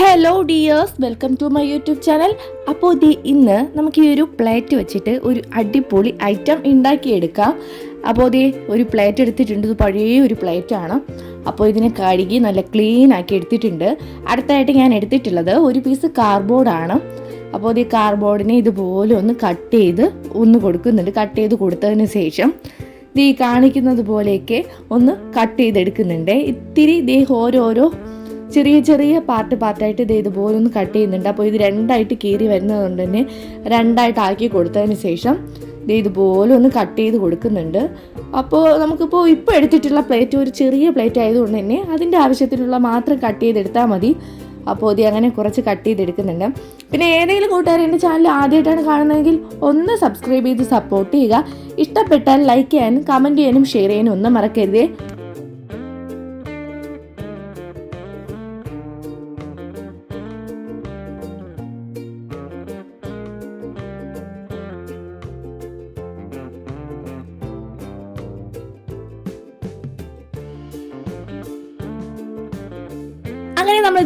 Hello dears welcome to my YouTube channel അപ്പോൾ ഇത് ഇന്ന് നമുക്ക് ഈ ഒരു പ്ലേറ്റ് വെച്ചിട്ട് ഒരു അടിപൊളി ഐറ്റം ഉണ്ടാക്കിയെടുക്കാം. അപ്പോൾ ഇത് ഒരു പ്ലേറ്റ് എടുത്തിട്ടുണ്ട്. ഇത് പഴയ ഒരു പ്ലേറ്റ് ആണ്. അപ്പോൾ ഇതിനെ കഴുകി നല്ല ക്ലീൻ ആക്കി എടുത്തിട്ടുണ്ട്. അടുത്തായിട്ട് ഞാൻ എടുത്തിട്ടുള്ളത് ഒരു പീസ് കാർഡ്ബോർഡാണ് അപ്പോൾ ഈ കാർബോർഡിനെ ഇതുപോലെ ഒന്ന് കട്ട് ചെയ്ത് ഒന്ന് കൊടുക്കുന്നുണ്ട്. കട്ട് ചെയ്ത് കൊടുത്തതിന് ശേഷം ദീ കാണിക്കുന്നത് പോലെയൊക്കെ ഒന്ന് കട്ട് ചെയ്തെടുക്കുന്നുണ്ട്. ഇത്തിരി ദേ ഓരോരോ ചെറിയ ചെറിയ പാർട്ട് പാർട്ടായിട്ട് ഇത് ഇതുപോലെ ഒന്ന് കട്ട് ചെയ്യുന്നുണ്ട്. അപ്പോൾ ഇത് രണ്ടായിട്ട് കീറി വരുന്നതുകൊണ്ട് തന്നെ രണ്ടായിട്ട് ആക്കി കൊടുത്തതിന് ശേഷം ഇത് ഇതുപോലെ ഒന്ന് കട്ട് ചെയ്ത് കൊടുക്കുന്നുണ്ട്. അപ്പോൾ നമുക്കിപ്പോൾ ഇപ്പോൾ എടുത്തിട്ടുള്ള പ്ലേറ്റ് ഒരു ചെറിയ പ്ലേറ്റ് ആയതുകൊണ്ട് തന്നെ അതിന്റെ ആവശ്യത്തിനുള്ള മാത്രം കട്ട് ചെയ്തെടുത്താൽ മതി. അപ്പോൾ ഇത് അങ്ങനെ കുറച്ച് കട്ട് ചെയ്തെടുക്കുന്നുണ്ട്. പിന്നെ ഏതെങ്കിലും കൂട്ടുകാർ എന്റെ ചാനൽ ആദ്യമായിട്ടാണ് കാണുന്നതെങ്കിൽ ഒന്ന് സബ്സ്ക്രൈബ് ചെയ്ത് സപ്പോർട്ട് ചെയ്യുക. ഇഷ്ടപ്പെട്ടാൽ ലൈക്ക് ചെയ്യാനും കമന്റ് ചെയ്യാനും ഷെയർ ചെയ്യാനും ഒന്നും മറക്കരുതേ.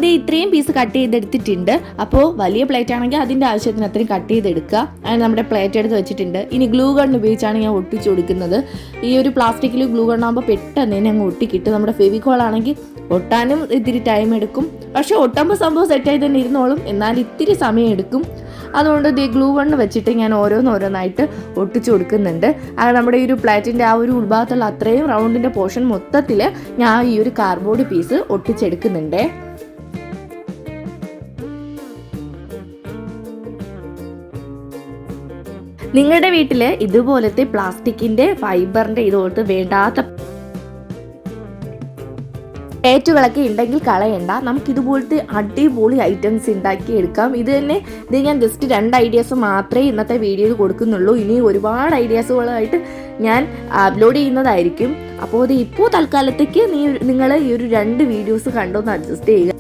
ഇത് ഇത്രയും പീസ് കട്ട് ചെയ്തെടുത്തിട്ടുണ്ട്. അപ്പോൾ വലിയ പ്ലേറ്റ് ആണെങ്കിൽ അതിന്റെ ആവശ്യത്തിന് അത്രയും കട്ട് ചെയ്തെടുക്കുക. അങ്ങനെ നമ്മുടെ പ്ലേറ്റ് എടുത്ത് വെച്ചിട്ടുണ്ട്. ഇനി ഗ്ലൂ ഗൺ ഉപയോഗിച്ചാണ് ഞാൻ ഒട്ടിച്ചു കൊടുക്കുന്നത്. ഈ ഒരു പ്ലാസ്റ്റിക്കിൽ ഗ്ലൂ ഗൺ ആകുമ്പോൾ പെട്ടെന്ന് തന്നെ അങ്ങ് ഒട്ടിക്കിട്ടും. നമ്മുടെ ഫെവിക്കോൾ ആണെങ്കിൽ ഒട്ടാനും ഇത്തിരി ടൈം എടുക്കും. പക്ഷേ ഒട്ടുമ്പോൾ സംഭവം സെറ്റായി തന്നെ ഇരുന്നോളും. എന്നാൽ ഇത്തിരി സമയം എടുക്കും. അതുകൊണ്ട് ദേ ഗ്ലൂ വണ്ണ് വെച്ചിട്ട് ഞാൻ ഓരോന്നോരോന്നായിട്ട് ഒട്ടിച്ചു കൊടുക്കുന്നുണ്ട്. അത് നമ്മുടെ ഈ ഒരു പ്ലേറ്റിന്റെ ആ ഒരു ഉൾഭാഗത്തുള്ള അത്രയും റൗണ്ടിന്റെ പോർഷൻ മൊത്തത്തിൽ ഞാൻ ഈ ഒരു കാർഡ്ബോർഡ് പീസ് ഒട്ടിച്ചെടുക്കുന്നുണ്ട്. നിങ്ങളുടെ വീട്ടിൽ ഇതുപോലത്തെ പ്ലാസ്റ്റിക്കിന്റെ ഫൈബറിന്റെ ഇതുപോലത്തെ വേണ്ടാത്ത ഏറ്റുകളൊക്കെ ഉണ്ടെങ്കിൽ കളയണ്ട. നമുക്ക് ഇതുപോലത്തെ അടിപൊളി ഐറ്റംസ് ഉണ്ടാക്കി എടുക്കാം. ഇത് തന്നെ ഇത് ഞാൻ ജസ്റ്റ് രണ്ട് ഐഡിയാസ് മാത്രമേ ഇന്നത്തെ വീഡിയോയിൽ കൊടുക്കുന്നുള്ളൂ. ഇനി ഒരുപാട് ഐഡിയാസുകളായിട്ട് ഞാൻ അപ്ലോഡ് ചെയ്യുന്നതായിരിക്കും. അപ്പോൾ അത് ഇപ്പോൾ തൽക്കാലത്തേക്ക് നീ നിങ്ങൾ ഈ ഒരു രണ്ട് വീഡിയോസ് കണ്ടൊന്ന് അഡ്ജസ്റ്റ് ചെയ്യുക.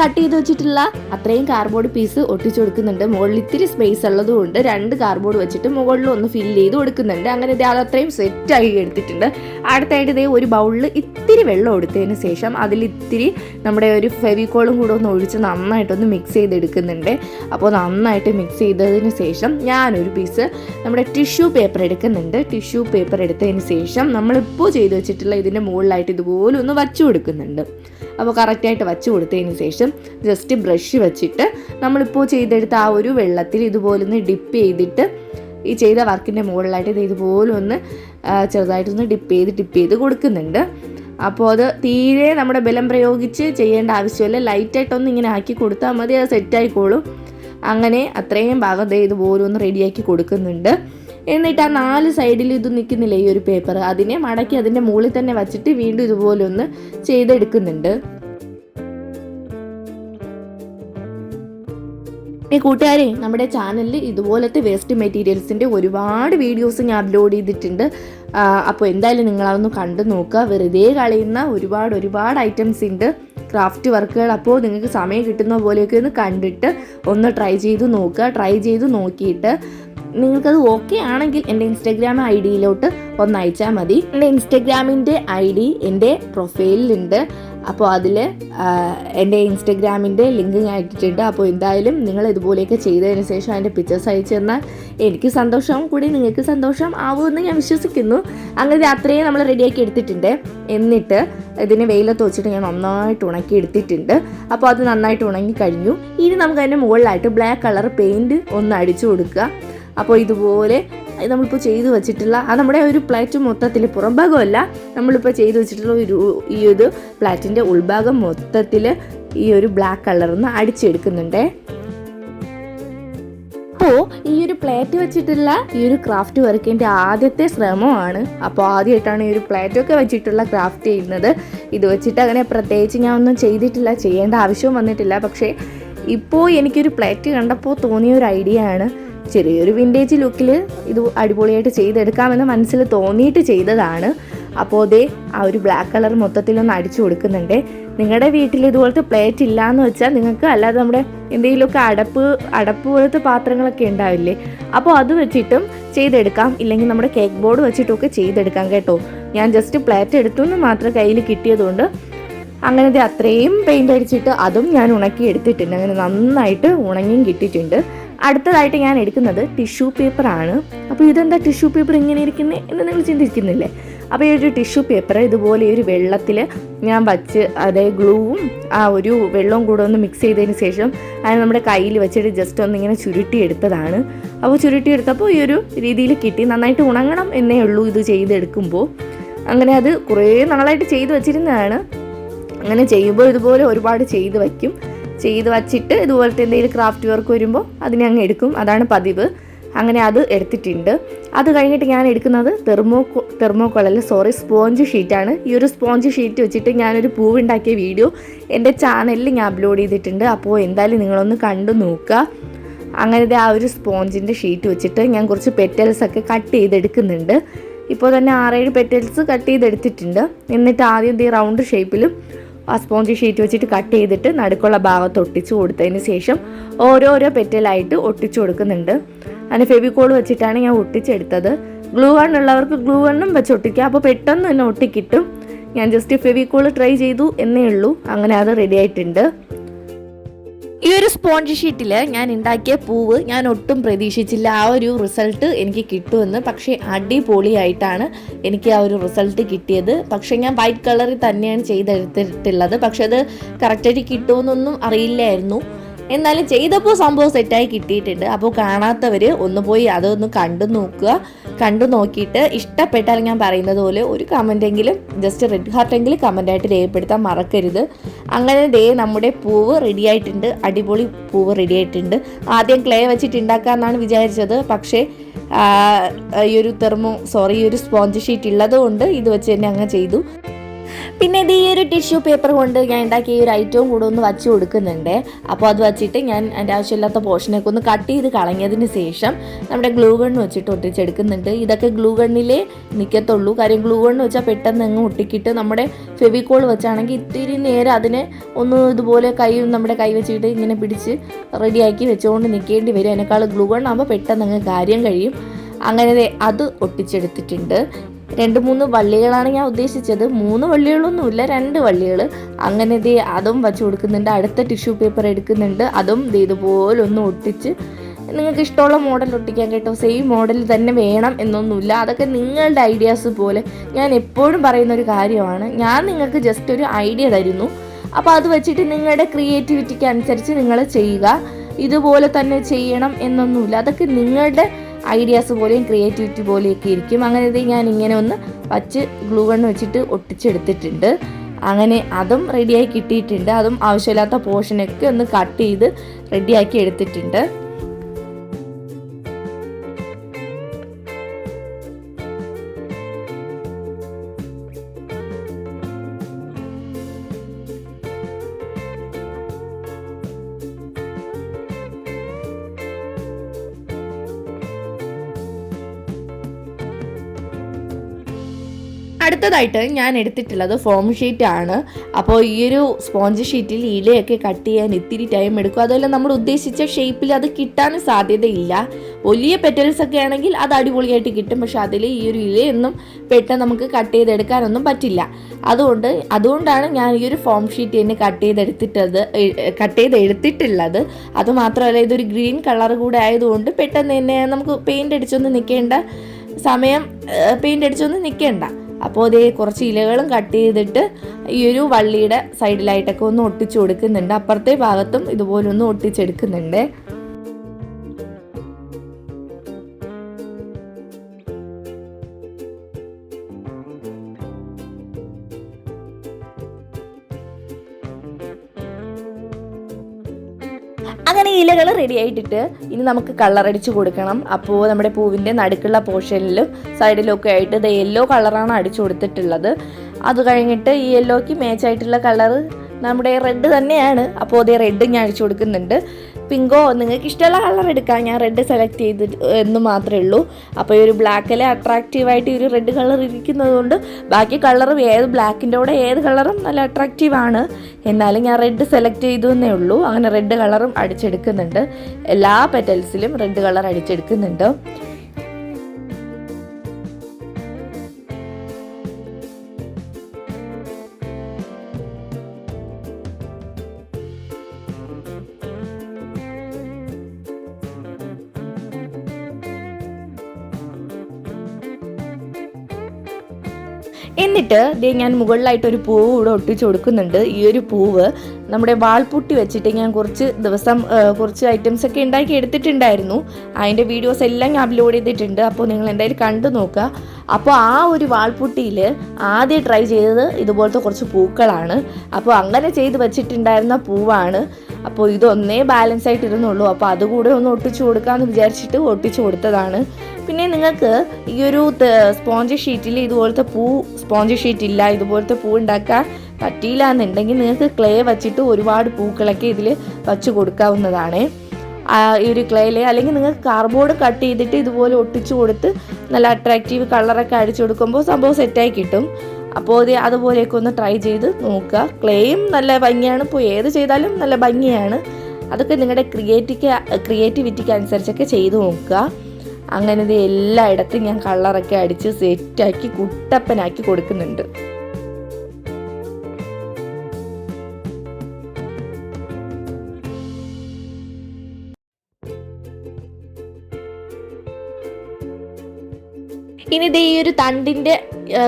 കട്ട് ചെയ്ത് വെച്ചിട്ടുള്ള അത്രയും കാർബോർഡ് പീസ് ഒട്ടിച്ചു കൊടുക്കുന്നുണ്ട്. മുകളിൽ ഇത്തിരി സ്പേസ് ഉള്ളതുകൊണ്ട് രണ്ട് കാർബോർഡ് വെച്ചിട്ട് മുകളിൽ ഒന്ന് ഫില്ല് ചെയ്ത് കൊടുക്കുന്നുണ്ട്. അങ്ങനെ ഇത് അത് അത്രയും സെറ്റാക്കി എടുത്തിട്ടുണ്ട്. അടുത്തായിട്ട് ഇതേ ഒരു ബൗളിൽ ഇത്തിരി വെള്ളം എടുത്തതിന് ശേഷം അതിൽ ഇത്തിരി നമ്മുടെ ഒരു ഫെവിക്കോളും കൂടെ ഒന്ന് ഒഴിച്ച് നന്നായിട്ടൊന്ന് മിക്സ് ചെയ്തെടുക്കുന്നുണ്ട്. അപ്പോൾ നന്നായിട്ട് മിക്സ് ചെയ്തതിന് ശേഷം ഞാനൊരു പീസ് നമ്മുടെ ടിഷ്യൂ പേപ്പർ എടുക്കുന്നുണ്ട്. ടിഷ്യൂ പേപ്പർ എടുത്തതിന് ശേഷം നമ്മളിപ്പോൾ ചെയ്ത് വെച്ചിട്ടുള്ള ഇതിന്റെ മുകളിലായിട്ട് ഇതുപോലെ ഒന്ന് വച്ചു കൊടുക്കുന്നുണ്ട്. അപ്പോൾ കറക്റ്റായിട്ട് വച്ചു കൊടുത്തതിന് ശേഷം ജസ്റ്റ് ബ്രഷ് വെച്ചിട്ട് നമ്മളിപ്പോൾ ചെയ്തെടുത്ത ആ ഒരു വെള്ളത്തിൽ ഇതുപോലെ ഒന്ന് ഡിപ്പ് ചെയ്തിട്ട് ഈ ചെയ്ത വർക്കിന്റെ മുകളിലായിട്ട് ഇത് ഇതുപോലെ ഒന്ന് ചെറുതായിട്ടൊന്ന് ഡിപ്പ് ചെയ്ത് ഡിപ്പ് ചെയ്ത് കൊടുക്കുന്നുണ്ട്. അപ്പോൾ അത് തീരെ നമ്മുടെ ബലം പ്രയോഗിച്ച് ചെയ്യേണ്ട ആവശ്യമില്ല. ലൈറ്റായിട്ടൊന്ന് ഇങ്ങനെ ആക്കി കൊടുത്താൽ മതി അത് സെറ്റായിക്കോളും അങ്ങനെ അത്രയും ഭാഗം ദേ ഇതുപോലെ ഒന്ന് റെഡിയാക്കി കൊടുക്കുന്നുണ്ട്. എന്നിട്ട് ആ നാല് സൈഡിൽ ഇത് നിൽക്കുന്നില്ല ഈ ഒരു പേപ്പർ? അതിനെ മടക്കി അതിന്റെ മുകളിൽ തന്നെ വച്ചിട്ട് വീണ്ടും ഇതുപോലെ ഒന്ന് ചെയ്തെടുക്കുന്നുണ്ട്. ഈ കൂട്ടുകാരെ നമ്മുടെ ചാനലിൽ ഇതുപോലത്തെ വേസ്റ്റ് മെറ്റീരിയൽസിന്റെ ഒരുപാട് വീഡിയോസ് ഞാൻ അപ്ലോഡ് ചെയ്തിട്ടുണ്ട്. അപ്പോൾ എന്തായാലും നിങ്ങളതൊന്ന് കണ്ടു നോക്കുക. വെറുതെ കളയുന്ന ഒരുപാട് ഒരുപാട് ഐറ്റംസ് ഉണ്ട്. ക്രാഫ്റ്റ് വർക്കുകൾ അപ്പോൾ നിങ്ങൾക്ക് സമയം കിട്ടുന്ന പോലെയൊക്കെ ഒന്ന് കണ്ടിട്ട് ഒന്ന് ട്രൈ ചെയ്ത് നോക്കുക. ട്രൈ ചെയ്ത് നോക്കിയിട്ട് നിങ്ങൾക്കത് ഓക്കെ ആണെങ്കിൽ എന്റെ ഇൻസ്റ്റാഗ്രാം ഐ ഡിയിലോട്ട് ഒന്ന് അയച്ചാൽ മതി. എന്റെ ഇൻസ്റ്റാഗ്രാമിന്റെ ഐ ഡി എന്റെ പ്രൊഫൈലിലുണ്ട്. അപ്പോൾ അതിൽ എന്റെ ഇൻസ്റ്റഗ്രാമിന്റെ ലിങ്ക് ഞാൻ ഇട്ടിട്ടുണ്ട്. അപ്പോൾ എന്തായാലും നിങ്ങൾ ഇതുപോലെയൊക്കെ ചെയ്തതിന് ശേഷം അതിന്റെ പിക്ചേഴ്സ് അയച്ചു തന്നാൽ എനിക്ക് സന്തോഷവും കൂടി നിങ്ങൾക്ക് സന്തോഷം ആവുമെന്ന് ഞാൻ വിശ്വസിക്കുന്നു. അങ്ങനെ അത്രയും നമ്മൾ റെഡിയാക്കി എടുത്തിട്ടുണ്ട്. എന്നിട്ട് ഇതിനെ വെയിലത്ത് വെച്ചിട്ട് ഞാൻ നന്നായിട്ട് ഉണക്കി എടുത്തിട്ടുണ്ട്. അപ്പോൾ അത് നന്നായിട്ട് ഉണങ്ങി കഴിഞ്ഞു. ഇനി നമുക്ക് അതിന്റെ മുകളിലായിട്ട് ബ്ലാക്ക് കളർ പെയിന്റ് ഒന്ന് അടിച്ചു കൊടുക്കുക. അപ്പോൾ ഇതുപോലെ നമ്മളിപ്പോൾ ചെയ്തു വെച്ചിട്ടുള്ള ആ നമ്മുടെ ഒരു പ്ലേറ്റ് മൊത്തത്തിൽ പുറംഭാഗമല്ല നമ്മളിപ്പോൾ ചെയ്തു വെച്ചിട്ടുള്ള ഒരു ഈ ഒരു പ്ലാറ്റിന്റെ ഉൾഭാഗം മൊത്തത്തിൽ ഈ ഒരു ബ്ലാക്ക് കളർന്ന് അടിച്ചെടുക്കുന്നുണ്ടേ. അപ്പോൾ ഈ ഒരു പ്ലേറ്റ് വെച്ചിട്ടുള്ള ഈ ഒരു ക്രാഫ്റ്റ് വർക്കിന്റെ ആദ്യത്തെ ശ്രമമാണ്. അപ്പോൾ ആദ്യമായിട്ടാണ് ഈ ഒരു പ്ലേറ്റൊക്കെ വെച്ചിട്ടുള്ള ക്രാഫ്റ്റ് ചെയ്യുന്നത്. ഇത് വെച്ചിട്ട് അങ്ങനെ പ്രത്യേകിച്ച് ഞാൻ ഒന്നും ചെയ്തിട്ടില്ല ചെയ്യേണ്ട ആവശ്യവും വന്നിട്ടില്ല. പക്ഷേ ഇപ്പോൾ എനിക്കൊരു പ്ലേറ്റ് കണ്ടപ്പോൾ തോന്നിയ ഒരു ഐഡിയ ആണ്. ചെറിയൊരു വിന്റേജ് ലുക്കിൽ ഇത് അടിപൊളിയായിട്ട് ചെയ്തെടുക്കാമെന്ന് മനസ്സിൽ തോന്നിയിട്ട് ചെയ്തതാണ്. അപ്പോൾ അതേ ആ ഒരു ബ്ലാക്ക് കളർ മൊത്തത്തിലൊന്ന് അടിച്ചു കൊടുക്കുന്നുണ്ട്. നിങ്ങളുടെ വീട്ടിൽ ഇതുപോലത്തെ പ്ലേറ്റ് ഇല്ല എന്ന് വെച്ചാൽ നിങ്ങൾക്ക് അല്ലാതെ നമ്മുടെ എന്തെങ്കിലുമൊക്കെ അടപ്പ് അടപ്പ് പോലത്തെ പാത്രങ്ങളൊക്കെ ഉണ്ടാവില്ലേ? അപ്പോൾ അത് വെച്ചിട്ടും ചെയ്തെടുക്കാം. ഇല്ലെങ്കിൽ നമ്മുടെ കേക്ക് ബോർഡ് വെച്ചിട്ടൊക്കെ ചെയ്തെടുക്കാം കേട്ടോ. ഞാൻ ജസ്റ്റ് പ്ലേറ്റ് എടുത്തു എന്ന് മാത്രം കയ്യിൽ കിട്ടിയതുകൊണ്ട് അങ്ങനത്തെ അത്രയും പെയിന്റ് അടിച്ചിട്ട് അതും ഞാൻ ഉണക്കി എടുത്തിട്ടുണ്ട് അങ്ങനെ നന്നായിട്ട് ഉണങ്ങിയും കിട്ടിയിട്ടുണ്ട്. അടുത്തതായിട്ട് ഞാൻ എടുക്കുന്നത് ടിഷ്യൂ പേപ്പർ ആണ് അപ്പോൾ ഇതെന്താ ടിഷ്യൂ പേപ്പർ ഇങ്ങനെ ഇരിക്കുന്നത് എന്ന് നിങ്ങൾ ചിന്തിക്കുന്നില്ലേ? അപ്പോൾ ഈ ഒരു ടിഷ്യൂ പേപ്പർ ഇതുപോലെ ഒരു വെള്ളത്തിൽ ഞാൻ വച്ച് അതേ ഗ്ലൂവും ആ ഒരു വെള്ളവും കൂടെ ഒന്ന് മിക്സ് ചെയ്തതിന് ശേഷം അത് നമ്മുടെ കയ്യിൽ വെച്ചിട്ട് ജസ്റ്റ് ഒന്ന് ഇങ്ങനെ ചുരുട്ടി എടുത്തതാണ്. അപ്പോൾ ചുരുട്ടി എടുത്തപ്പോൾ ഈ ഒരു രീതിയിൽ കിട്ടി. നന്നായിട്ട് ഉണങ്ങണം എന്നേ ഉള്ളൂ ഇത് ചെയ്തെടുക്കുമ്പോൾ. അങ്ങനെ അത് കുറേ നാളായിട്ട് ചെയ്ത് വച്ചിരുന്നതാണ്. അങ്ങനെ ചെയ്യുമ്പോൾ ഇതുപോലെ ഒരുപാട് ചെയ്ത് വയ്ക്കും. ചെയ്ത് വച്ചിട്ട് ഇതുപോലത്തെ എന്തെങ്കിലും ക്രാഫ്റ്റ് വർക്ക് വരുമ്പോൾ അതിനെ അങ്ങ് എടുക്കും. അതാണ് പതിവ്. അങ്ങനെ അത് എടുത്തിട്ടുണ്ട്. അത് കഴിഞ്ഞിട്ട് ഞാൻ എടുക്കുന്നത് തെർമോ തെർമോക്കോളല്ല സോറി സ്പോഞ്ച് ഷീറ്റാണ് ഈ ഒരു സ്പോഞ്ച് ഷീറ്റ് വെച്ചിട്ട് ഞാനൊരു പൂവുണ്ടാക്കിയ വീഡിയോ എന്റെ ചാനലിൽ ഞാൻ അപ്ലോഡ് ചെയ്തിട്ടുണ്ട്. അപ്പോൾ എന്തായാലും നിങ്ങളൊന്ന് കണ്ടു നോക്കുക അങ്ങനത്തെ ആ ഒരു സ്പോഞ്ചിന്റെ ഷീറ്റ് വെച്ചിട്ട് ഞാൻ കുറച്ച് പെറ്റൽസ് ഒക്കെ കട്ട് ചെയ്തെടുക്കുന്നുണ്ട്. ഇപ്പോൾ തന്നെ ആറേഴ് പെറ്റൽസ് കട്ട് ചെയ്തെടുത്തിട്ടുണ്ട്. എന്നിട്ട് ആദ്യം ഈ റൗണ്ട് ഷേപ്പിലും ആ സ്പോഞ്ച് ഷീറ്റ് വെച്ചിട്ട് കട്ട് ചെയ്തിട്ട് നടുക്കുള്ള ഭാഗത്ത് ഒട്ടിച്ചു കൊടുത്തതിന് ശേഷം ഓരോരോ പെറ്റലായിട്ട് ഒട്ടിച്ചു കൊടുക്കുന്നുണ്ട്. അങ്ങനെ ഫെവിക്കോൾ വെച്ചിട്ടാണ് ഞാൻ ഒട്ടിച്ചെടുത്തത്. ഗ്ലൂ ഗൺ ഉള്ളവർക്ക് ഗ്ലൂ ഗണ്ണും വെച്ച് ഒട്ടിക്കുക അപ്പോൾ പെട്ടെന്ന് തന്നെ ഒട്ടിക്കിട്ടും. ഞാൻ ജസ്റ്റ് ഫെവിക്കോൾ ട്രൈ ചെയ്തു എന്നേ ഉള്ളൂ. അങ്ങനെ അത് റെഡി ആയിട്ടുണ്ട്. ഈ ഒരു സ്പോഞ്ച് ഷീറ്റിൽ ഞാൻ ഉണ്ടാക്കിയ പൂവ് ഞാൻ ഒട്ടും പ്രതീക്ഷിച്ചില്ല. ആ ഒരു റിസൾട്ട് എനിക്ക് കിട്ടുമെന്ന്. പക്ഷേ അടിപൊളിയായിട്ടാണ് എനിക്ക് ആ ഒരു റിസൾട്ട് കിട്ടിയത്. പക്ഷേ ഞാൻ വൈറ്റ് കളറിൽ തന്നെയാണ് ചെയ്തെടുത്തിട്ടുള്ളത്. പക്ഷെ അത് കറക്റ്റായിട്ട് കിട്ടുമെന്നൊന്നും അറിയില്ലായിരുന്നു. എന്നാലും ചെയ്തപ്പോൾ സംഭവം സെറ്റായി കിട്ടിയിട്ടുണ്ട്. അപ്പോൾ കാണാത്തവർ ഒന്ന് പോയി അതൊന്ന് കണ്ടു നോക്കുക. കണ്ടു നോക്കിയിട്ട് ഇഷ്ടപ്പെട്ടാൽ ഞാൻ പറയുന്നത് പോലെ ഒരു കമന്റെങ്കിലും ജസ്റ്റ് റെഡ് ഹാർട്ടെങ്കിലും കമന്റായിട്ട് രേഖപ്പെടുത്താൻ മറക്കരുത്. അങ്ങനെ ദേ നമ്മുടെ പൂവ് റെഡി ആയിട്ടുണ്ട്. അടിപൊളി പൂവ് റെഡി ആയിട്ടുണ്ട്. ആദ്യം ക്ലേ വെച്ചിട്ട് ഉണ്ടാക്കാമെന്നാണ് വിചാരിച്ചത്. പക്ഷേ ഈ ഒരു തെർമോ സോറി ഈ ഒരു സ്പോഞ്ച് ഷീറ്റ് ഉള്ളതുകൊണ്ട് ഇത് വെച്ച് തന്നെ അങ്ങ് ചെയ്തു. പിന്നെ ഇത് ഈ ഒരു ടിഷ്യൂ പേപ്പർ കൊണ്ട് ഞാൻ ഉണ്ടാക്കിയ ഈ ഒരു ഐറ്റവും കൂടെ ഒന്ന് വച്ച് കൊടുക്കുന്നുണ്ട്. അപ്പോൾ അത് വച്ചിട്ട് ഞാൻ എന്റെ ആവശ്യമില്ലാത്ത പോർഷനൊക്കെ ഒന്ന് കട്ട് ചെയ്ത് കളഞ്ഞതിന് ശേഷം നമ്മുടെ ഗ്ലൂ ഗൺ വെച്ചിട്ട് ഒട്ടിച്ചെടുക്കുന്നുണ്ട്. ഇതൊക്കെ ഗ്ലൂ ഗണ്ണിലേ നിൽക്കത്തുള്ളൂ കാര്യം ഗ്ലൂ ഗണ്ണ് വെച്ചാൽ പെട്ടെന്ന് അങ്ങ് ഒട്ടിക്കിട്ട് നമ്മുടെ ഫെവിക്കോൾ വെച്ചാണെങ്കിൽ ഇത്തിരി നേരം അതിനെ ഒന്ന് ഇതുപോലെ കൈ നമ്മുടെ കൈ വെച്ചിട്ട് ഇങ്ങനെ പിടിച്ച് റെഡിയാക്കി വെച്ചുകൊണ്ട് നിൽക്കേണ്ടി വരും. അതിനേക്കാൾ ഗ്ലൂ ഗൺ ആകുമ്പോൾ പെട്ടെന്ന് അങ്ങ് കാര്യം കഴിയും. അങ്ങനെ അത് ഒട്ടിച്ചെടുത്തിട്ടുണ്ട്. രണ്ട് മൂന്ന് വള്ളികളാണ് ഞാൻ ഉദ്ദേശിച്ചത്. മൂന്ന് വള്ളികളൊന്നുമില്ല രണ്ട് വള്ളികൾ അങ്ങനെ ദേ അതും വച്ച് കൊടുക്കുന്നുണ്ട്. അടുത്ത ടിഷ്യൂ പേപ്പർ എടുക്കുന്നുണ്ട്. അതും ഇതുപോലെ ഒന്ന് ഒട്ടിച്ച് നിങ്ങൾക്ക് ഇഷ്ടമുള്ള മോഡൽ ഒട്ടിക്കാൻ കേട്ടോ. സെയിം മോഡൽ തന്നെ വേണം എന്നൊന്നുമില്ല. അതൊക്കെ നിങ്ങളുടെ ഐഡിയാസ് പോലെ. ഞാൻ എപ്പോഴും പറയുന്ന ഒരു കാര്യമാണ്. ഞാൻ നിങ്ങൾക്ക് ജസ്റ്റ് ഒരു ഐഡിയ തരുന്നു. അപ്പോൾ അത് വെച്ചിട്ട് നിങ്ങളുടെ ക്രിയേറ്റിവിറ്റിക്ക് അനുസരിച്ച് നിങ്ങൾ ചെയ്യുക. ഇതുപോലെ തന്നെ ചെയ്യണം എന്നൊന്നുമില്ല. അതൊക്കെ നിങ്ങളുടെ ഐഡിയാസ് പോലെയും ക്രിയേറ്റിവിറ്റി പോലെയൊക്കെ ഇരിക്കും. അങ്ങനെ ഞാൻ ഇങ്ങനെ ഒന്ന് പച്ച ഗ്ലൂ വെണ്ണ വെച്ചിട്ട് ഒട്ടിച്ചെടുത്തിട്ടുണ്ട്. അങ്ങനെ അതും റെഡിയായി കിട്ടിയിട്ടുണ്ട്. അതും ആവശ്യമില്ലാത്ത പോർഷനൊക്കെ ഒന്ന് കട്ട് ചെയ്ത് റെഡിയാക്കി എടുത്തിട്ടുണ്ട്. അടുത്തതായിട്ട് ഞാൻ എടുത്തിട്ടുള്ളത് ഫോം ഷീറ്റ് ആണ്. അപ്പോൾ ഈ ഒരു സ്പോഞ്ച് ഷീറ്റിൽ ഇലയൊക്കെ കട്ട് ചെയ്യാൻ ഇത്തിരി ടൈം എടുക്കും. അതുപോലെ നമ്മൾ ഉദ്ദേശിച്ച ഷേപ്പിൽ അത് കിട്ടാൻ സാധ്യതയില്ല. വലിയ പെറ്റൽസ് ഒക്കെ ആണെങ്കിൽ അത് അടിപൊളിയായിട്ട് കിട്ടും. പക്ഷെ അതിൽ ഈ ഒരു ഇലയൊന്നും പെട്ടെന്ന് നമുക്ക് കട്ട് ചെയ്തെടുക്കാനൊന്നും പറ്റില്ല. അതുകൊണ്ട് അതുകൊണ്ടാണ് ഞാൻ ഈ ഒരു ഫോം ഷീറ്റ് തന്നെ കട്ട് ചെയ്തെടുത്തിട്ടത് കട്ട് ചെയ്ത് എടുത്തിട്ടുള്ളത് അതുമാത്രമല്ല ഇതൊരു ഗ്രീൻ കളർ കൂടെ ആയതുകൊണ്ട് പെട്ടെന്ന് തന്നെ നമുക്ക് പെയിന്റ് അടിച്ചൊന്ന് നിൽക്കേണ്ട സമയം പെയിന്റ് അടിച്ചൊന്ന് നിൽക്കേണ്ട അപ്പോൾ ഇതേ കുറച്ച് ഇലകളും കട്ട് ചെയ്തിട്ട് ഈ ഒരു വള്ളിയുടെ സൈഡിലായിട്ടൊക്കെ ഒന്ന് ഒട്ടിച്ചു കൊടുക്കുന്നുണ്ട്. അപ്പുറത്തെ ഭാഗത്തും ഇതുപോലൊന്ന് ഒട്ടിച്ചെടുക്കുന്നുണ്ട്. ഇലകൾ റെഡി ആയിട്ടിട്ട് ഇനി നമുക്ക് കളർ അടിച്ചു കൊടുക്കണം. അപ്പോൾ നമ്മുടെ പൂവിന്റെ നടുക്കുള്ള പോർഷനിലും സൈഡിലൊക്കെ ആയിട്ട് ഇത് യെല്ലോ കളറാണ് അടിച്ചു കൊടുത്തിട്ടുള്ളത്. അത് കഴിഞ്ഞിട്ട് ഈ യെല്ലോയ്ക്ക് മാച്ച് ആയിട്ടുള്ള കളർ നമ്മുടെ റെഡ് തന്നെയാണ്. അപ്പോൾ അതേ റെഡ് ഞാൻ അടിച്ചു കൊടുക്കുന്നുണ്ട്. പിങ്കോ നിങ്ങൾക്ക് ഇഷ്ടമുള്ള കളർ എടുക്കാം ഞാൻ റെഡ് സെലക്ട് ചെയ്ത് എന്ന് മാത്രമേ ഉള്ളൂ. അപ്പോൾ ഈ ഒരു ബ്ലാക്കിലെ അട്രാക്റ്റീവായിട്ട് ഈ ഒരു റെഡ് കളർ ഇരിക്കുന്നത് കൊണ്ട് ബാക്കി കളറും ഏത് ബ്ലാക്കിന്റെ കൂടെ ഏത് കളറും നല്ല അട്രാക്റ്റീവ് ആണ്. എന്നാലും ഞാൻ റെഡ് സെലക്ട് ചെയ്തു എന്നേ ഉള്ളൂ. അങ്ങനെ റെഡ് കളറും അടിച്ചെടുക്കുന്നുണ്ട്. എല്ലാ പെറ്റൽസിലും റെഡ് കളർ അടിച്ചെടുക്കുന്നുണ്ട്. എന്നിട്ട് ഞാൻ മുകളിലായിട്ട് ഒരു പൂവ് കൂടെ ഒട്ടിച്ചു കൊടുക്കുന്നുണ്ട്. ഈ ഒരു പൂവ് നമ്മുടെ വാൾപുട്ടി വെച്ചിട്ട് ഞാൻ കുറച്ച് ദിവസം കുറച്ച് ഐറ്റംസ് ഒക്കെ ഉണ്ടാക്കി എടുത്തിട്ടുണ്ടായിരുന്നു. അതിന്റെ വീഡിയോസ് എല്ലാം ഞാൻ അപ്ലോഡ് ചെയ്തിട്ടുണ്ട്. അപ്പോൾ നിങ്ങൾ എന്തായാലും കണ്ടു നോക്കുക. അപ്പോൾ ആ ഒരു വാൾപുട്ടിയിൽ ആദ്യം ട്രൈ ചെയ്തത് ഇതുപോലത്തെ കുറച്ച് പൂക്കളാണ്. അപ്പോൾ അങ്ങനെ ചെയ്ത് വെച്ചിട്ടുണ്ടായിരുന്ന പൂവാണ്. അപ്പോൾ ഇതൊന്നേ ബാലൻസ് ആയിട്ട് ഇരുന്നുള്ളൂ. അപ്പോൾ അതുകൂടെ ഒന്ന് ഒട്ടിച്ചു കൊടുക്കാമെന്ന് വിചാരിച്ചിട്ട് ഒട്ടിച്ചു കൊടുത്തതാണ്. പിന്നെ നിങ്ങൾക്ക് ഈ ഒരു സ്പോഞ്ച് ഷീറ്റിൽ ഇതുപോലത്തെ പൂ സ്പോഞ്ച് ഷീറ്റ് ഇല്ല ഇതുപോലത്തെ പൂ ഉണ്ടാക്കാൻ പറ്റിയില്ല എന്നുണ്ടെങ്കിൽ നിങ്ങൾക്ക് ക്ലേ വച്ചിട്ട് ഒരുപാട് പൂക്കളൊക്കെ ഇതിൽ വച്ച് കൊടുക്കാവുന്നതാണ്. ഈ ഒരു ക്ലേയിൽ അല്ലെങ്കിൽ നിങ്ങൾക്ക് കാർബോർഡ് കട്ട് ചെയ്തിട്ട് ഇതുപോലെ ഒട്ടിച്ചു കൊടുത്ത് നല്ല അട്രാക്റ്റീവ് കളറൊക്കെ അടിച്ചു കൊടുക്കുമ്പോൾ സംഭവം സെറ്റായി കിട്ടും. അപ്പോൾ ഇത് അതുപോലെയൊക്കെ ഒന്ന് ട്രൈ ചെയ്ത് നോക്കുക. ക്ലേയും നല്ല ഭംഗിയാണ്. ഇപ്പോൾ ഏത് ചെയ്താലും നല്ല ഭംഗിയാണ്. അതൊക്കെ നിങ്ങളുടെ ക്രിയേറ്റിക്ക് ക്രിയേറ്റിവിറ്റിക്ക് അനുസരിച്ചൊക്കെ ചെയ്ത് നോക്കുക. അങ്ങനെ ഇത് എല്ലായിടത്തും ഞാൻ കളറൊക്കെ അടിച്ച് സെറ്റാക്കി കുട്ടപ്പനാക്കി കൊടുക്കുന്നുണ്ട്. ഇനി ഇത് ഈ ഒരു തണ്ടിന്റെ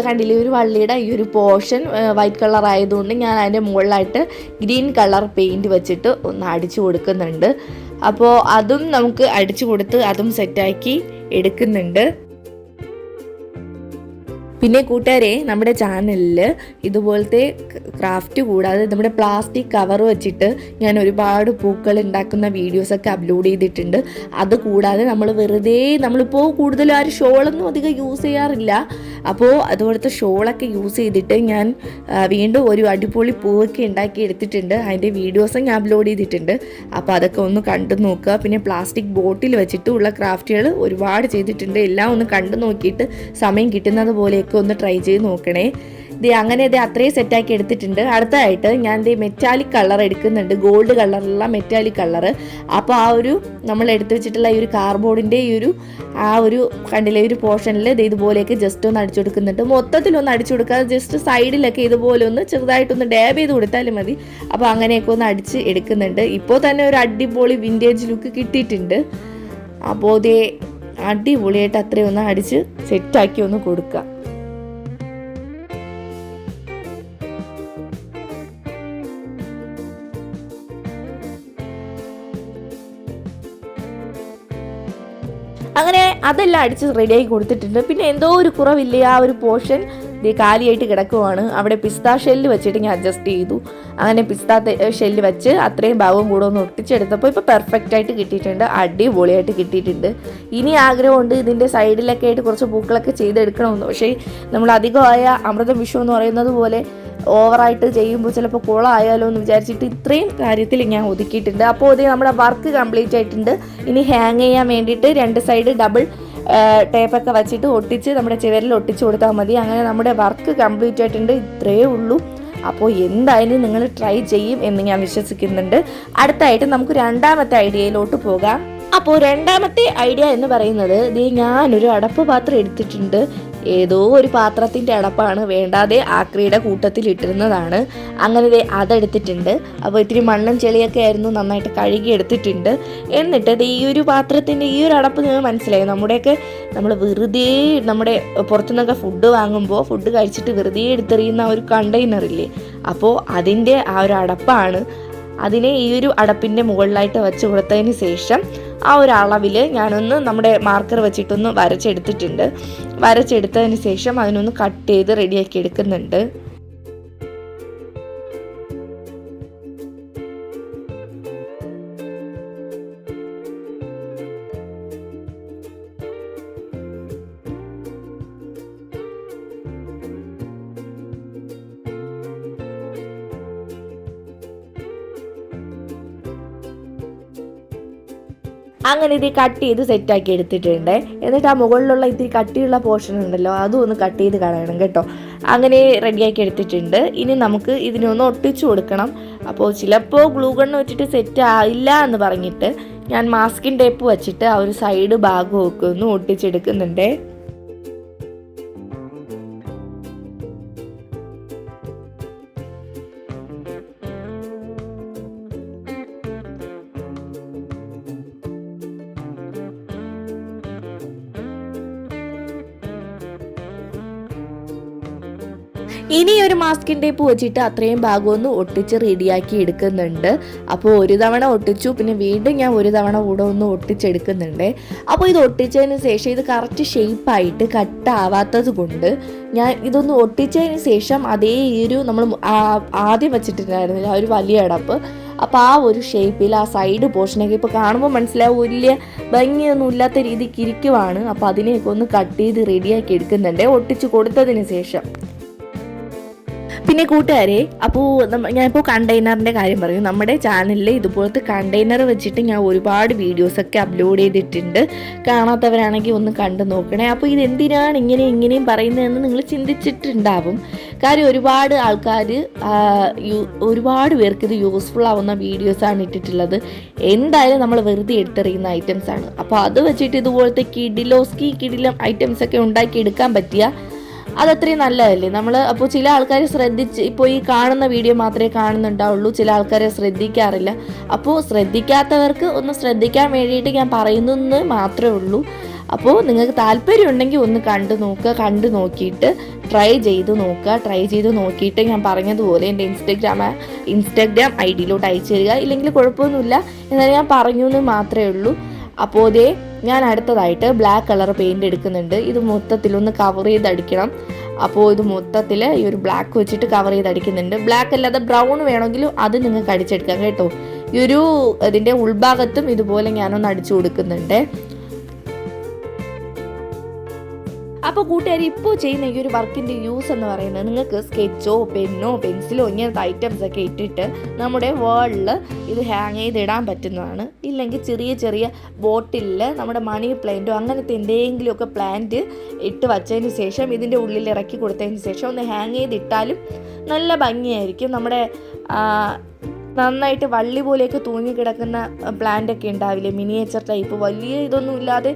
കണ്ടില്ല ഒരു വള്ളിയുടെ ഈ ഒരു പോർഷൻ വൈറ്റ് കളർ ആയതുകൊണ്ട് ഞാൻ അതിന്റെ മുകളിലായിട്ട് ഗ്രീൻ കളർ പെയിന്റ് വെച്ചിട്ട് ഒന്ന് അടിച്ചു കൊടുക്കുന്നുണ്ട്. അപ്പോൾ അതും നമുക്ക് അടിച്ചു കൊടുത്ത് അതും സെറ്റാക്കി എടുക്കുന്നുണ്ട്. പിന്നെ കൂട്ടുകാരെ നമ്മുടെ ചാനലിൽ ഇതുപോലത്തെ ക്രാഫ്റ്റ് കൂടാതെ നമ്മുടെ പ്ലാസ്റ്റിക് കവർ വെച്ചിട്ട് ഞാൻ ഒരുപാട് പൂക്കൾ ഉണ്ടാക്കുന്ന വീഡിയോസൊക്കെ അപ്ലോഡ് ചെയ്തിട്ടുണ്ട്. അത് കൂടാതെ നമ്മൾ വെറുതെ നമ്മളിപ്പോൾ കൂടുതലും ആരും ഷോളൊന്നും അധികം യൂസ് ചെയ്യാറില്ല. അപ്പോൾ അതുപോലത്തെ ഷോളൊക്കെ യൂസ് ചെയ്തിട്ട് ഞാൻ വീണ്ടും ഒരു അടിപൊളി പൂവൊക്കെ ഉണ്ടാക്കി എടുത്തിട്ടുണ്ട്. അതിന്റെ വീഡിയോസും ഞാൻ അപ്ലോഡ് ചെയ്തിട്ടുണ്ട്. അപ്പോൾ അതൊക്കെ ഒന്ന് കണ്ടു നോക്കുക. പിന്നെ പ്ലാസ്റ്റിക് ബോട്ടിൽ വെച്ചിട്ടുള്ള ക്രാഫ്റ്റുകൾ ഒരുപാട് ചെയ്തിട്ടുണ്ട്. എല്ലാം ഒന്ന് കണ്ടു നോക്കിയിട്ട് സമയം കിട്ടുന്നത് പോലെയൊക്കെ ഒന്ന് ട്രൈ ചെയ്ത് നോക്കണേ. ഇത് അങ്ങനെ ഇത് അത്രയും സെറ്റാക്കി എടുത്തിട്ടുണ്ട്. അടുത്തതായിട്ട് ഞാൻ ഇത് മെറ്റാലിക് കളർ എടുക്കുന്നുണ്ട്. ഗോൾഡ് കളറുള്ള മെറ്റാലിക് കളർ അപ്പോൾ ആ ഒരു നമ്മൾ എടുത്തു വെച്ചിട്ടുള്ള ഈ ഒരു കാർബോർഡിന്റെ ഈ ഒരു ആ ഒരു കണ്ടില്ലേ ഒരു പോർഷനിൽ ഇത് ഇതുപോലെയൊക്കെ ജസ്റ്റ് ഒന്ന് അടിച്ചു കൊടുക്കുന്നുണ്ട്. മൊത്തത്തിലൊന്ന് അടിച്ചു കൊടുക്കാതെ ജസ്റ്റ് സൈഡിലൊക്കെ ഇതുപോലെ ഒന്ന് ചെറുതായിട്ടൊന്ന് ഡാബ് ചെയ്ത് കൊടുത്താലും മതി. അപ്പോൾ അങ്ങനെയൊക്കെ ഒന്ന് അടിച്ച് എടുക്കുന്നുണ്ട്. ഇപ്പോൾ തന്നെ ഒരു അടിപൊളി വിന്റേജ് ലുക്ക് കിട്ടിയിട്ടുണ്ട്. അപ്പോൾ ഇതേ അടിപൊളിയായിട്ട് അത്രയും ഒന്ന് അടിച്ച് സെറ്റാക്കി ഒന്ന് കൊടുക്കുക അതെല്ലാം അടിച്ച് റെഡിയാക്കി കൊടുത്തിട്ടുണ്ട്. പിന്നെ എന്തോ ഒരു കുറവില്ലേ ആ ഒരു പോർഷൻ കാലിയായിട്ട് കിടക്കുവാണ്. അവിടെ പിസ്ത ഷെല്ല് വെച്ചിട്ട് ഞാൻ അഡ്ജസ്റ്റ് ചെയ്തു. അങ്ങനെ പിസ്ത ഷെല്ല് വെച്ച് അത്രയും ഭാഗവും കൂടെ ഒന്ന് ഒട്ടിച്ചെടുത്തപ്പോൾ ഇപ്പോൾ പെർഫെക്റ്റ് ആയിട്ട് കിട്ടിയിട്ടുണ്ട്. അടിപൊളിയായിട്ട് കിട്ടിയിട്ടുണ്ട്. ഇനി ആഗ്രഹമുണ്ട് ഇതിന്റെ സൈഡിലൊക്കെ ആയിട്ട് കുറച്ച് പൂക്കളൊക്കെ ചെയ്തെടുക്കണമെന്ന്. പക്ഷേ നമ്മൾ അധികമായ അമൃതം വിഷു എന്ന് പറയുന്നത് പോലെ ഓവറായിട്ട് ചെയ്യുമ്പോൾ ചിലപ്പോൾ കുളമായാലോ എന്ന് വിചാരിച്ചിട്ട് ഇത്രയും കാര്യത്തിൽ ഞാൻ ഒതുക്കിയിട്ടുണ്ട്. അപ്പോൾ ഇത് നമ്മുടെ വർക്ക് കംപ്ലീറ്റ് ആയിട്ടുണ്ട്. ഇനി ഹാങ് ചെയ്യാൻ വേണ്ടിയിട്ട് രണ്ട് സൈഡ് ഡബിൾ ടേപ്പൊക്കെ വെച്ചിട്ട് ഒട്ടിച്ച് നമ്മുടെ ചുവരിൽ ഒട്ടിച്ച് കൊടുത്താൽ മതി. അങ്ങനെ നമ്മുടെ വർക്ക് കംപ്ലീറ്റ് ആയിട്ടുണ്ട്. ഇത്രയേ ഉള്ളൂ. അപ്പോൾ എന്തായാലും നിങ്ങൾ ട്രൈ ചെയ്യും എന്ന് ഞാൻ വിശ്വസിക്കുന്നുണ്ട്. അടുത്തായിട്ട് നമുക്ക് രണ്ടാമത്തെ ഐഡിയയിലോട്ട് പോകാം. അപ്പോൾ രണ്ടാമത്തെ ഐഡിയ എന്ന് പറയുന്നത് ദേ ഞാനൊരു അടപ്പ് പാത്രം എടുത്തിട്ടുണ്ട്. ഏതോ ഒരു പാത്രത്തിന്റെ അടപ്പാണ് വേണ്ടാതെ ആക്രിയുടെ കൂട്ടത്തിൽ ഇട്ടിരുന്നതാണ്. അങ്ങനെ അതെടുത്തിട്ടുണ്ട്. അപ്പോൾ ഇത്തിരി മണ്ണും ചെളിയൊക്കെ ആയിരുന്നു നന്നായിട്ട് കഴുകി എടുത്തിട്ടുണ്ട്. എന്നിട്ട് ഈ ഒരു പാത്രത്തിന്റെ ഈ ഒരു അടപ്പ് നിങ്ങൾ മനസ്സിലായി? നമ്മുടെയൊക്കെ നമ്മൾ വെറുതെ നമ്മുടെ പുറത്തുനിന്നൊക്കെ ഫുഡ് വാങ്ങുമ്പോൾ ഫുഡ് കഴിച്ചിട്ട് വെറുതെ എടുത്തെറിയുന്ന ഒരു കണ്ടെയ്നറില്ലേ അപ്പോൾ അതിന്റെ ആ ഒരു അടപ്പാണ്. അതിനെ ഈ ഒരു അടപ്പിന്റെ മുകളിലായിട്ട് വെച്ച് കൊടുത്തതിന് ശേഷം ആ ഒരു അളവിൽ ഞാനൊന്ന് നമ്മുടെ മാർക്കർ വെച്ചിട്ടൊന്ന് വരച്ചെടുത്തിട്ടുണ്ട്. വരച്ചെടുത്തതിന് ശേഷം അതിനൊന്ന് കട്ട് ചെയ്ത് റെഡിയാക്കി എടുക്കുന്നുണ്ട്. അങ്ങനെ ഇത് കട്ട് ചെയ്ത് സെറ്റാക്കി എടുത്തിട്ടുണ്ട്. എന്നിട്ട് ആ മുകളിലുള്ള ഇത്തിരി കട്ടിയുള്ള പോർഷൻ ഉണ്ടല്ലോ അതും ഒന്ന് കട്ട് ചെയ്ത് കളയണം കേട്ടോ. അങ്ങനെ റെഡിയാക്കി എടുത്തിട്ടുണ്ട്. ഇനി നമുക്ക് ഇതിനൊന്ന് ഒട്ടിച്ചു കൊടുക്കണം. അപ്പോൾ ചിലപ്പോൾ ഗ്ലൂ ഗണ്ണ് വെച്ചിട്ട് സെറ്റ് ആയില്ല എന്ന് പറഞ്ഞിട്ട് ഞാൻ മാസ്കിൻ ടേപ്പ് വെച്ചിട്ട് ആ ഒരു സൈഡ് ഭാഗമൊക്കെ ഒന്ന് ഒട്ടിച്ചെടുക്കുന്നുണ്ട്. ഇനി ഒരു മാസ്കിൻ ടേപ്പ് വെച്ചിട്ട് അത്രയും ഭാഗം ഒന്ന് ഒട്ടിച്ച് റെഡിയാക്കി എടുക്കുന്നുണ്ട്. അപ്പോൾ ഒരു തവണ ഒട്ടിച്ചു പിന്നെ വീണ്ടും ഞാൻ ഒരു തവണ കൂടെ ഒന്ന് ഒട്ടിച്ചെടുക്കുന്നുണ്ട്. അപ്പോൾ ഇത് ഒട്ടിച്ചതിന് ശേഷം ഇത് കറക്റ്റ് ഷേപ്പായിട്ട് കട്ടാവാത്തത് കൊണ്ട് ഞാൻ ഇതൊന്ന് ഒട്ടിച്ചതിന് ശേഷം അതേ ഒരു നമ്മൾ ആദ്യം വെച്ചിട്ടുണ്ടായിരുന്നില്ല ആ ഒരു വലിയ അടപ്പ്. അപ്പോൾ ആ ഒരു ഷേപ്പിൽ ആ സൈഡ് പോർഷനൊക്കെ ഇപ്പോൾ കാണുമ്പോൾ മനസ്സിലാവും വലിയ ഭംഗിയൊന്നും ഇല്ലാത്ത രീതിക്ക് ഇരിക്കുവാണ്. അപ്പോൾ അതിനെയൊക്കെ ഒന്ന് കട്ട് ചെയ്ത് റെഡിയാക്കി എടുക്കുന്നുണ്ട് ഒട്ടിച്ച് കൊടുത്തതിന് ശേഷം. പിന്നെ കൂട്ടുകാരെ അപ്പോൾ ഞാനിപ്പോൾ കണ്ടെയ്നറിന്റെ കാര്യം പറയും. നമ്മുടെ ചാനലിൽ ഇതുപോലത്തെ കണ്ടെയ്നർ വെച്ചിട്ട് ഞാൻ ഒരുപാട് വീഡിയോസൊക്കെ അപ്ലോഡ് ചെയ്തിട്ടുണ്ട്. കാണാത്തവരാണെങ്കിൽ ഒന്ന് കണ്ടു നോക്കണേ. അപ്പോൾ ഇത് എന്തിനാണ് ഇങ്ങനെ ഇങ്ങനെയും പറയുന്നതെന്ന് നിങ്ങൾ ചിന്തിച്ചിട്ടുണ്ടാവും. കാര്യം ഒരുപാട് ആൾക്കാർ ഒരുപാട് പേർക്ക് ഇത് യൂസ്ഫുൾ ആവുന്ന വീഡിയോസാണ് ഇട്ടിട്ടുള്ളത്. എന്തായാലും നമ്മൾ വെറുതെ എടുത്തെറിയുന്ന ഐറ്റംസ് ആണ്. അപ്പോൾ അത് വെച്ചിട്ട് ഇതുപോലത്തെ കിഡിലോസ്കി കിഡിലം ഐറ്റംസ് ഒക്കെ ഉണ്ടാക്കി എടുക്കാൻ പറ്റിയ അതത്രയും നല്ലതല്ലേ? നമ്മൾ അപ്പോൾ ചില ആൾക്കാർ ശ്രദ്ധിച്ച് ഇപ്പോൾ ഈ കാണുന്ന വീഡിയോ മാത്രമേ കാണുന്നുണ്ടാവുള്ളൂ. ചില ആൾക്കാരെ ശ്രദ്ധിക്കാറില്ല. അപ്പോൾ ശ്രദ്ധിക്കാത്തവർക്ക് ഒന്ന് ശ്രദ്ധിക്കാൻ വേണ്ടിയിട്ട് ഞാൻ പറയുന്നു എന്ന് മാത്രമേ ഉള്ളൂ. അപ്പോൾ നിങ്ങൾക്ക് താല്പര്യം ഉണ്ടെങ്കിൽ ഒന്ന് കണ്ടു നോക്കുക കണ്ടു നോക്കിയിട്ട് ട്രൈ ചെയ്ത് നോക്കുക. ട്രൈ ചെയ്ത് നോക്കിയിട്ട് ഞാൻ പറഞ്ഞതുപോലെ എന്റെ ഇൻസ്റ്റഗ്രാം ഇൻസ്റ്റഗ്രാം ഐ ഡിയിലോട്ട് അയച്ചു തരിക. ഇല്ലെങ്കിൽ കുഴപ്പമൊന്നുമില്ല. എന്നാലും ഞാൻ പറഞ്ഞു എന്ന് മാത്രമേ ഉള്ളൂ. അപ്പോൾ ഇതേ ഞാൻ അടുത്തതായിട്ട് ബ്ലാക്ക് കളർ പെയിന്റ് എടുക്കുന്നുണ്ട്. ഇത് മൊത്തത്തിലൊന്ന് കവർ ചെയ്ത് അടിക്കണം അപ്പോൾ ഇത് മൊത്തത്തിൽ ഈ ഒരു ബ്ലാക്ക് വെച്ചിട്ട് കവർ ചെയ്ത് അടിക്കുന്നുണ്ട് ബ്ലാക്ക് അല്ലാതെ ബ്രൗൺ വേണമെങ്കിലും അത് നിങ്ങൾക്ക് അടിച്ചെടുക്കാം കേട്ടോ. ഈ ഒരു ഇതിന്റെ ഉൾഭാഗത്തും ഇതുപോലെ ഞാനൊന്ന് അടിച്ചു കൊടുക്കുന്നുണ്ട്. അപ്പോൾ കൂട്ടുകാർ ഇപ്പോൾ ചെയ്യുന്ന ഈ ഒരു വർക്കിന്റെ യൂസ് എന്ന് പറയുന്നത് നിങ്ങൾക്ക് സ്കെച്ചോ പെന്നോ പെൻസിലോ ഇങ്ങനത്തെ ഐറ്റംസ് ഒക്കെ ഇട്ടിട്ട് നമ്മുടെ വേൾഡിൽ ഇത് ഹാങ് ചെയ്തിടാൻ പറ്റുന്നതാണ്. ഇല്ലെങ്കിൽ ചെറിയ ചെറിയ ബോട്ടിലിൽ നമ്മുടെ മണി പ്ലാന്റോ അങ്ങനത്തെ എന്തെങ്കിലുമൊക്കെ പ്ലാന്റ് ഇട്ട് വച്ചതിന് ശേഷം ഇതിന്റെ ഉള്ളിൽ ഇറക്കി കൊടുത്തതിന് ശേഷം ഒന്ന് ഹാങ് ചെയ്തിട്ടാലും നല്ല ഭംഗിയായിരിക്കും. നമ്മുടെ നന്നായിട്ട് വള്ളി പോലെയൊക്കെ തൂങ്ങിക്കിടക്കുന്ന പ്ലാന്റ് ഒക്കെ ഉണ്ടാവില്ലേ? മിനിയേച്ചർ ടൈപ്പ് വലിയ ഇതൊന്നും ഇല്ലാതെ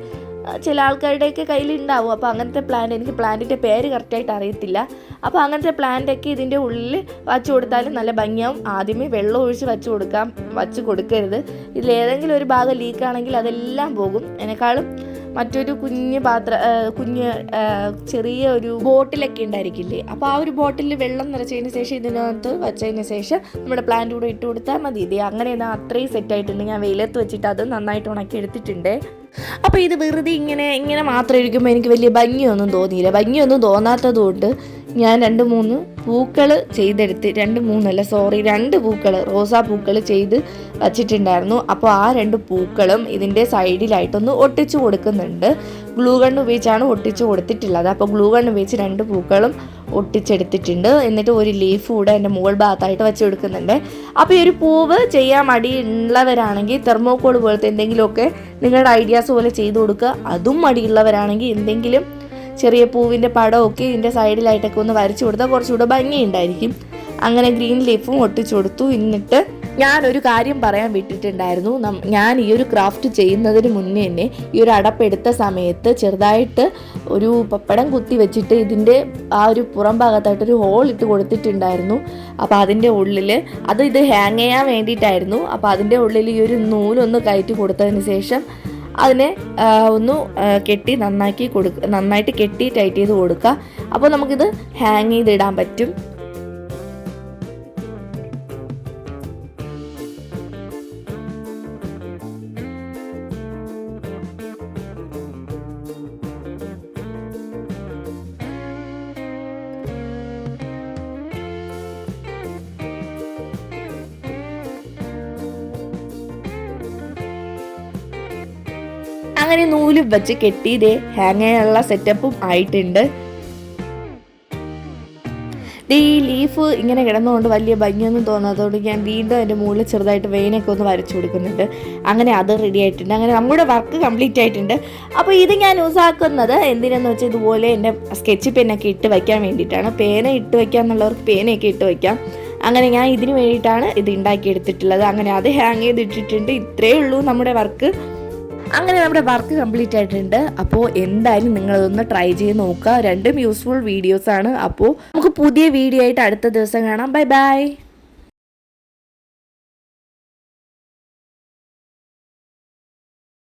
ചില ആൾക്കാരുടെയൊക്കെ കയ്യിലുണ്ടാവും. അപ്പോൾ അങ്ങനത്തെ പ്ലാന്റ് എനിക്ക് പ്ലാന്റിന്റെ പേര് കറക്റ്റായിട്ട് അറിയത്തില്ല. അപ്പോൾ അങ്ങനത്തെ പ്ലാന്റൊക്കെ ഇതിന്റെ ഉള്ളിൽ വച്ചു കൊടുത്താൽ നല്ല ഭംഗിയാവും. ആദ്യമേ വെള്ളം ഒഴിച്ച് വച്ചു കൊടുക്കാം. വച്ച് കൊടുക്കരുത്. ഇതിലേതെങ്കിലും ഒരു ഭാഗം ലീക്കാണെങ്കിൽ അതെല്ലാം പോകും. അതിനേക്കാളും മറ്റൊരു കുഞ്ഞ് പാത്ര കുഞ്ഞ് ചെറിയ ഒരു ബോട്ടിലൊക്കെ ഉണ്ടായിരിക്കില്ലേ? അപ്പോൾ ആ ഒരു ബോട്ടിൽ വെള്ളം നിറച്ചതിന് ശേഷം ഇതിനകത്ത് വെച്ചതിന് ശേഷം നമ്മുടെ പ്ലാന്റ് കൂടെ ഇട്ട് കൊടുത്താൽ മതി. ഇതേ അങ്ങനെ അത്രയും സെറ്റ് ആയിട്ടുണ്ട്. ഞാൻ വെയിലത്ത് വെച്ചിട്ട് അത് നന്നായിട്ട് ഉണക്കി എടുത്തിട്ടുണ്ട് അപ്പോൾ ഇത് വെറുതെ ഇങ്ങനെ ഇങ്ങനെ മാത്രം ഇരിക്കുമ്പോൾ എനിക്ക് വലിയ ഭംഗിയൊന്നും തോന്നിയില്ല. ഭംഗിയൊന്നും തോന്നാത്തത് കൊണ്ട് ഞാൻ രണ്ട് മൂന്ന് പൂക്കൾ ചെയ്തെടുത്ത് രണ്ട് മൂന്നല്ല സോറി രണ്ട് പൂക്കൾ റോസാ പൂക്കൾ ചെയ്ത് വച്ചിട്ടുണ്ടായിരുന്നു. അപ്പോൾ ആ രണ്ട് പൂക്കളും ഇതിന്റെ സൈഡിലായിട്ടൊന്ന് ഒട്ടിച്ചു കൊടുക്കുന്നുണ്ട്. ഗ്ലൂ ഗണ്ണ് ഉപയോഗിച്ചാണ് ഒട്ടിച്ച് കൊടുത്തിട്ടുള്ളത്. അപ്പോൾ ഗ്ലൂ ഗണ്ണ് ഉപയോഗിച്ച് രണ്ട് പൂക്കളും ഒട്ടിച്ചെടുത്തിട്ടുണ്ട്. എന്നിട്ട് ഒരു ലീഫ് കൂടെ എന്റെ മുകൾ ഭാഗത്തായിട്ട് വെച്ച് കൊടുക്കുന്നുണ്ട്. അപ്പോൾ ഈ ഒരു പൂവ് ചെയ്യാൻ മടി ഉള്ളവരാണെങ്കിൽ തെർമോക്കോൾ പോലത്തെ എന്തെങ്കിലുമൊക്കെ നിങ്ങളുടെ ഐഡിയാസ് പോലെ ചെയ്ത് കൊടുക്കുക. അതും മടിയുള്ളവരാണെങ്കിൽ എന്തെങ്കിലും ചെറിയ പൂവിന്റെ പടമൊക്കെ ഇതിന്റെ സൈഡിലായിട്ടൊക്കെ ഒന്ന് വരച്ചു കൊടുത്താൽ കുറച്ചുകൂടെ ഭംഗിയുണ്ടായിരിക്കും. അങ്ങനെ ഗ്രീൻ ലീഫും ഒട്ടിച്ചു കൊടുത്തു. എന്നിട്ട് ഞാനൊരു കാര്യം പറയാൻ വിട്ടിട്ടുണ്ടായിരുന്നു. ഞാൻ ഈ ഒരു ക്രാഫ്റ്റ് ചെയ്യുന്നതിന് മുന്നേ തന്നെ ഈ ഒരു അടപ്പെടുത്ത സമയത്ത് ചെറുതായിട്ട് ഒരു പപ്പടം കുത്തി വെച്ചിട്ട് ഇതിന്റെ ആ ഒരു പുറം ഭാഗത്തായിട്ട് ഒരു ഹോൾ ഇട്ട് കൊടുത്തിട്ടുണ്ടായിരുന്നു. അപ്പോൾ അതിന്റെ ഉള്ളിൽ അത് ഇത് ഹാങ് ചെയ്യാൻ വേണ്ടിയിട്ടായിരുന്നു. അപ്പോൾ അതിന്റെ ഉള്ളിൽ ഈ ഒരു നൂലൊന്ന് കയറ്റി കൊടുത്തതിന് ശേഷം അതിനെ ഒന്ന് കെട്ടി നന്നാക്കി കൊടുക്കുക നന്നായിട്ട് കെട്ടി ടൈറ്റ് ചെയ്ത് കൊടുക്കുക അപ്പോൾ നമുക്കിത് ഹാങ് ചെയ്തിടാൻ പറ്റും. അങ്ങനെ നൂലും വെച്ച് കെട്ടി ഇതേ ഹാങ് ചെയ്യാനുള്ള സെറ്റപ്പും ആയിട്ടുണ്ട്. ഈ ലീഫ് ഇങ്ങനെ കിടന്നുകൊണ്ട് വലിയ ഭംഗിയൊന്നും തോന്നാത്തതുകൊണ്ട് ഞാൻ വീണ്ടും അതിന്റെ മുകളിൽ ചെറുതായിട്ട് വെയിനൊക്കെ ഒന്ന് വരച്ചു കൊടുക്കുന്നുണ്ട്. അങ്ങനെ അത് റെഡി ആയിട്ടുണ്ട്. അങ്ങനെ നമ്മുടെ വർക്ക് കംപ്ലീറ്റ് ആയിട്ടുണ്ട്. അപ്പോൾ ഇത് ഞാൻ യൂസാക്കുന്നത് എന്തിനെന്ന് വെച്ചാൽ ഇതുപോലെ എന്റെ സ്കെച്ച് പെന്നൊക്കെ ഇട്ട് വയ്ക്കാൻ വേണ്ടിയിട്ടാണ്. പേന ഇട്ട് വയ്ക്കുക എന്നുള്ളവർക്ക് പേനയൊക്കെ ഇട്ട് വയ്ക്കാം അങ്ങനെ ഞാൻ ഇതിന് വേണ്ടിയിട്ടാണ് ഇത് ഉണ്ടാക്കിയെടുത്തിട്ടുള്ളത്. അങ്ങനെ അത് ഹാങ് ചെയ്തിട്ടിട്ടുണ്ട്. ഇത്രയേ ഉള്ളൂ നമ്മുടെ വർക്ക് അങ്ങനെ നമ്മുടെ വർക്ക് കംപ്ലീറ്റ് ആയിട്ടുണ്ട്. അപ്പോൾ എന്തായാലും നിങ്ങളതൊന്ന് ട്രൈ ചെയ്ത് നോക്കുക. രണ്ടും യൂസ്ഫുൾ വീഡിയോസ് ആണ്. അപ്പോൾ നമുക്ക് പുതിയ വീഡിയോ ആയിട്ട് അടുത്ത ദിവസം കാണാം. Bye bye